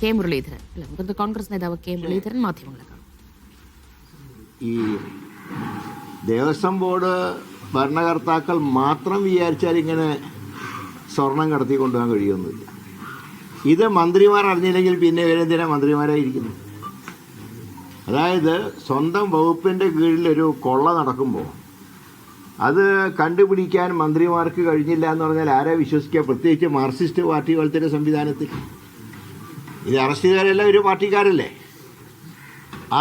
K Muraleedharan. അല്ല മുതിർന്ന കോൺഗ്രസ് നേതാവ് കെ മുരളീധരൻ മാധ്യമങ്ങളെ കാണും. ഈ ദേവസ്വം ബോർഡ് ഭരണകർത്താക്കൾ മാത്രം വിചാരിച്ചാൽ ഇങ്ങനെ സ്വർണം കടത്തി കൊണ്ടുപോകാൻ കഴിയുമൊന്നുമില്ല ഇത് മന്ത്രിമാർ അറിഞ്ഞില്ലെങ്കിൽ പിന്നെ ഇവരെന്തിനാ മന്ത്രിമാരായിരിക്കുന്നു അതായത് സ്വന്തം വകുപ്പിന്റെ കീഴിലൊരു കൊള്ള നടക്കുമ്പോൾ അത് കണ്ടുപിടിക്കാൻ മന്ത്രിമാർക്ക് കഴിഞ്ഞില്ല എന്ന് പറഞ്ഞാൽ ആരെ വിശ്വസിക്കുക? പ്രത്യേകിച്ച് മാർക്സിസ്റ്റ് പാർട്ടി പോലത്തെ സംവിധാനത്തിൽ. ഇത് അറസ്റ്റ് ചെയ്തവരെല്ലാം ഒരു പാർട്ടിക്കാരല്ലേ?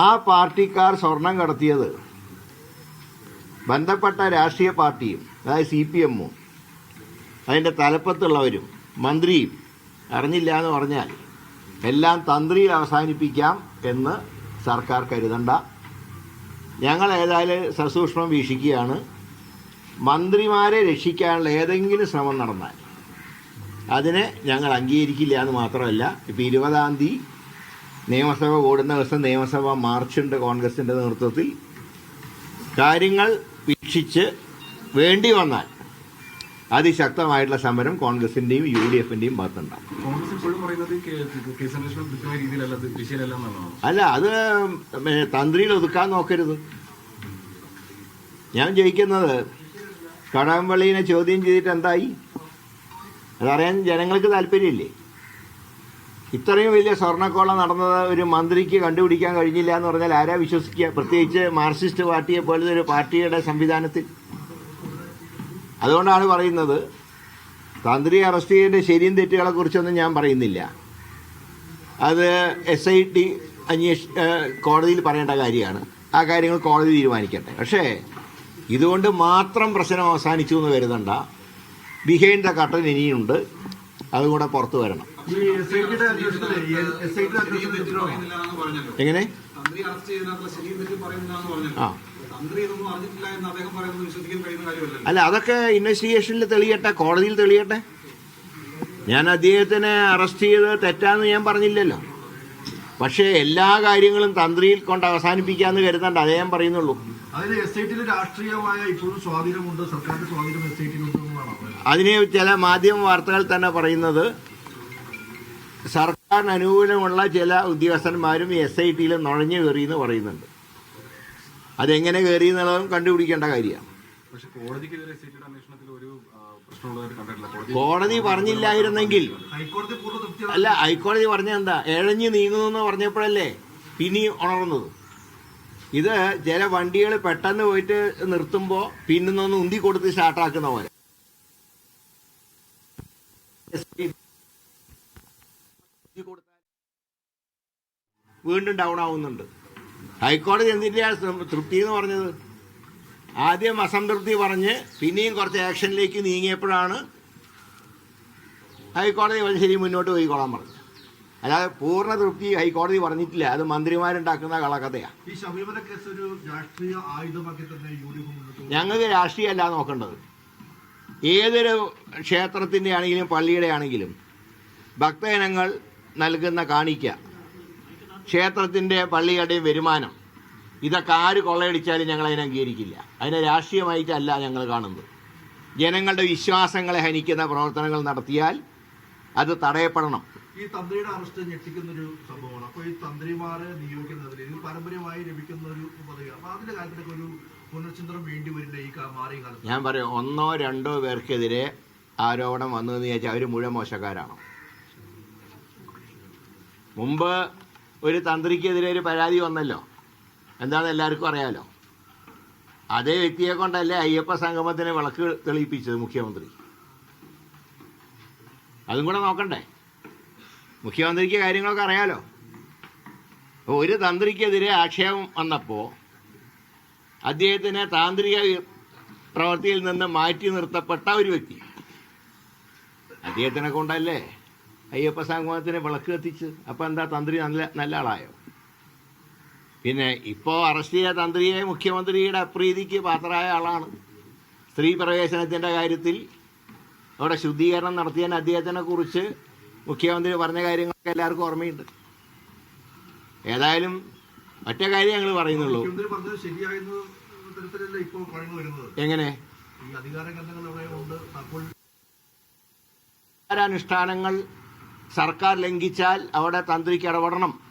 ആ പാർട്ടിക്കാർ സ്വർണം കടത്തിയത് ബന്ധപ്പെട്ട രാഷ്ട്രീയ പാർട്ടിയും അതായത് സി പി എമ്മും അതിന്റെ തലപ്പത്തുള്ളവരും മന്ത്രിയും അറിഞ്ഞില്ല എന്ന് പറഞ്ഞാൽ എല്ലാം തന്ത്രിയിൽ അവസാനിപ്പിക്കാം എന്ന് സർക്കാർ കരുതണ്ട. ഞങ്ങൾ ഏതായാലും സസൂക്ഷ്മം വീക്ഷിക്കുകയാണ്. മന്ത്രിമാരെ രക്ഷിക്കാനുള്ള ഏതെങ്കിലും ശ്രമം നടന്നാൽ അതിനെ ഞങ്ങൾ അംഗീകരിക്കില്ല എന്ന് മാത്രമല്ല ഇപ്പോൾ ഇരുപതാം തീയതി നിയമസഭ കൂടുന്ന ദിവസം നിയമസഭ മാർച്ചുണ്ട് കോൺഗ്രസിന്റെ നേതൃത്വത്തിൽ കാര്യങ്ങൾ വീക്ഷിച്ച് വേണ്ടി വന്നാൽ അതിശക്തമായിട്ടുള്ള സമരം കോൺഗ്രസിന്റെയും യു ഡി വിഷയമല്ല എന്നാണ് അല്ല അത് തന്ത്രിയിൽ ഒതുക്കാൻ നോക്കരുത്. ഞാൻ ജയിക്കുന്നത് കടകംപള്ളിനെ ചോദ്യം ചെയ്തിട്ട് എന്തായി? അതറിയാൻ ജനങ്ങൾക്ക് താല്പര്യമില്ലേ? ഇത്രയും വലിയ സ്വർണക്കോള നടന്നത് ഒരു മന്ത്രിക്ക് കണ്ടുപിടിക്കാൻ കഴിഞ്ഞില്ല എന്ന് പറഞ്ഞാൽ ആരാ വിശ്വസിക്കുക? പ്രത്യേകിച്ച് മാർക്സിസ്റ്റ് പാർട്ടിയെ പോലത്തെ ഒരു പാർട്ടിയുടെ സംവിധാനത്തിൽ. അതുകൊണ്ടാണ് പറയുന്നത് തന്ത്രി അറസ്റ്റ് ചെയ്യേണ്ട ശരിയും തെറ്റുകളെ കുറിച്ചൊന്നും ഞാൻ പറയുന്നില്ല. അത് എസ് ഐ ടി അന്വേഷ കോടതിയിൽ പറയേണ്ട കാര്യമാണ്. ആ കാര്യങ്ങൾ കോടതി തീരുമാനിക്കട്ടെ. പക്ഷേ ഇതുകൊണ്ട് മാത്രം പ്രശ്നം അവസാനിച്ചു എന്ന് കരുതണ്ട. ബിഹൈൻഡ് ദ കട്ടൻ ഇനിയുണ്ട്. അതും കൂടെ പുറത്തു വരണം. എങ്ങനെ? ആ. തന്ത്രി ഇതൊന്നും അറിഞ്ഞിട്ടില്ല എന്ന് അദ്ദേഹം പറയുന്നത് വിശ്വസിക്കാൻ കഴിയുന്ന കാര്യമല്ലല്ലോ. അല്ല അതൊക്കെ ഇൻവെസ്റ്റിഗേഷനിൽ തെളിയട്ടെ കോടതിയിൽ തെളിയട്ടെ. ഞാൻ അദ്ദേഹത്തിനെ അറസ്റ്റ് ചെയ്ത് തെറ്റാന്ന് ഞാൻ പറഞ്ഞില്ലല്ലോ. പക്ഷേ എല്ലാ കാര്യങ്ങളും തന്ത്രിയിൽ കൊണ്ട് അവസാനിപ്പിക്കാമെന്ന് കരുതണ്ട. അതേ ഞാൻ പറയുന്നുള്ളൂ. അതിന് എസ് ഐ ടിയിൽ രാഷ്ട്രീയമായ ഇപ്പോഴും സ്വാധീനമുണ്ട് സർക്കാരിന്റെ സ്വാധീനം എസ് ഐ ടിയിലുണ്ട് അതിന് ചില മാധ്യമ വാർത്തകൾ തന്നെ പറയുന്നത് സർക്കാരിന് അനുകൂലമുള്ള ചില ഉദ്യോഗസ്ഥന്മാരും എസ് ഐ ടിയിൽ നുഴഞ്ഞു കയറി എന്ന് പറയുന്നുണ്ട്. അതെങ്ങനെ കയറി എന്നുള്ളതും കണ്ടുപിടിക്കേണ്ട കാര്യമാണ്. കോടതി കോടതി പറഞ്ഞില്ലായിരുന്നെങ്കിൽ ഹൈക്കോടതി പൂർണ തൃപ്തിയാണ് അല്ല ഹൈക്കോടതി പറഞ്ഞ എന്താ? എഴഞ്ഞു നീങ്ങുന്നു എന്ന് പറഞ്ഞപ്പോഴല്ലേ പിന്നെയും ഉണർന്നത്? ഇത് ചില വണ്ടികൾ പെട്ടെന്ന് പോയിട്ട് നിർത്തുമ്പോൾ പിന്നൊന്ന് ഉന്തി കൊടുത്ത് സ്റ്റാർട്ടാക്കുന്ന പോലെ. വീണ്ടും ഡൗൺ ആവുന്നുണ്ട്. ഹൈക്കോടതി എന്തിന്റെയാണ് തൃപ്തി എന്ന് പറഞ്ഞത്? ആദ്യം അസംതൃപ്തി പറഞ്ഞ് പിന്നെയും കുറച്ച് ആക്ഷനിലേക്ക് നീങ്ങിയപ്പോഴാണ് ഹൈക്കോടതി ശരി മുന്നോട്ട് പോയിക്കോളാൻ പറഞ്ഞു അല്ലാതെ പൂർണ തൃപ്തി ഹൈക്കോടതി പറഞ്ഞിട്ടില്ല. അത് മന്ത്രിമാരുണ്ടാക്കുന്ന കളക്കഥയാണ് ഈ ശബരിമല കേസ് ഒരു രാഷ്ട്രീയ ആയുധമാക്കി തന്നെ യു ഡി എഫ് മുന്നോട്ട് പോകും ഞങ്ങൾക്ക് രാഷ്ട്രീയമല്ല നോക്കേണ്ടത്. ഏതൊരു ക്ഷേത്രത്തിന്റെ ആണെങ്കിലും പള്ളിയുടെ ആണെങ്കിലും ഭക്തജനങ്ങൾ നൽകുന്ന കാണിക്ക ക്ഷേത്രത്തിന്റെ പള്ളികളുടെയും വരുമാനം ഇതൊക്കെ ആര് കൊള്ളയടിച്ചാലും ഞങ്ങൾ അതിനെ അംഗീകരിക്കില്ല. അതിനെ രാഷ്ട്രീയമായിട്ടല്ല ഞങ്ങൾ കാണുന്നത്. ജനങ്ങളുടെ വിശ്വാസങ്ങളെ ഹനിക്കുന്ന പ്രവർത്തനങ്ങൾ നടത്തിയാൽ അത് തടയപ്പെടണം. ഈ തന്ത്രിയുടെ അറസ്റ്റ് ഞെട്ടിക്കുന്ന ഒരു സംഭവമാണ്. അപ്പോൾ ഈ തന്ത്രിമാരെ നിയോഗിക്കുന്നതിൽ ഇത് പാരമ്പര്യമായി ലഭിക്കുന്ന ഒരു പദവി അപ്പൊ അതിന്റെ കാര്യത്തിലൊക്കെ ഒരു പുനർചിന്തനം വേണ്ടി വരില്ല ഈ മാറിയ കാലത്ത്. ഞാൻ പറയാം ഒന്നോ രണ്ടോ പേർക്കെതിരെ ആരോപണം വന്നു എന്ന് ചോദിച്ചാൽ അവർ മുഴുവൻ മോശക്കാരാണ്. മുമ്പ് ഒരു തന്ത്രിക്കെതിരെ ഒരു പരാതി വന്നല്ലോ. എന്താണെന്ന് എല്ലാവർക്കും അറിയാമല്ലോ അതേ വ്യക്തിയെ കൊണ്ടല്ലേ അയ്യപ്പ സംഗമത്തിന് വിളക്ക് തെളിയിപ്പിച്ചത് മുഖ്യമന്ത്രി. അതും കൂടെ നോക്കണ്ടേ? മുഖ്യമന്ത്രിക്ക് കാര്യങ്ങളൊക്കെ അറിയാലോ. ഒരു തന്ത്രിക്കെതിരെ ആക്ഷേപം വന്നപ്പോൾ അദ്ദേഹത്തിന് താന്ത്രിക പ്രവൃത്തിയിൽ നിന്ന് മാറ്റി നിർത്തപ്പെട്ട ഒരു വ്യക്തി. അദ്ദേഹത്തിനെ കൊണ്ടല്ലേ അയ്യപ്പ സംഗമത്തിന് വിളക്ക് കത്തിച്ച് അപ്പം എന്താ തന്ത്രി നല്ല നല്ല ആളായോ? പിന്നെ ഇപ്പോൾ അറസ്റ്റ് ചെയ്ത തന്ത്രിയെ മുഖ്യമന്ത്രിയുടെ അപ്രീതിക്ക് പാത്രമായ ആളാണ്. സ്ത്രീ പ്രവേശനത്തിന്റെ കാര്യത്തിൽ അവിടെ ശുദ്ധീകരണം നടത്തിയതിന് അദ്ദേഹത്തിനെ കുറിച്ച് മുഖ്യമന്ത്രി പറഞ്ഞ കാര്യങ്ങളൊക്കെ എല്ലാവർക്കും ഓർമ്മയുണ്ട്. ഏതായാലും മറ്റേ കാര്യം ഞങ്ങൾ പറയുന്നുള്ളൂ. എങ്ങനെ? ഈ അധികാര കേന്ദ്രങ്ങൾ അവിടെ ഉണ്ട്? അപ്പോൾ അനുഷ്ഠാനങ്ങൾ സർക്കാർ ലംഘിച്ചാൽ അവിടെ തന്ത്രിക്ക് ഇടപെടണം.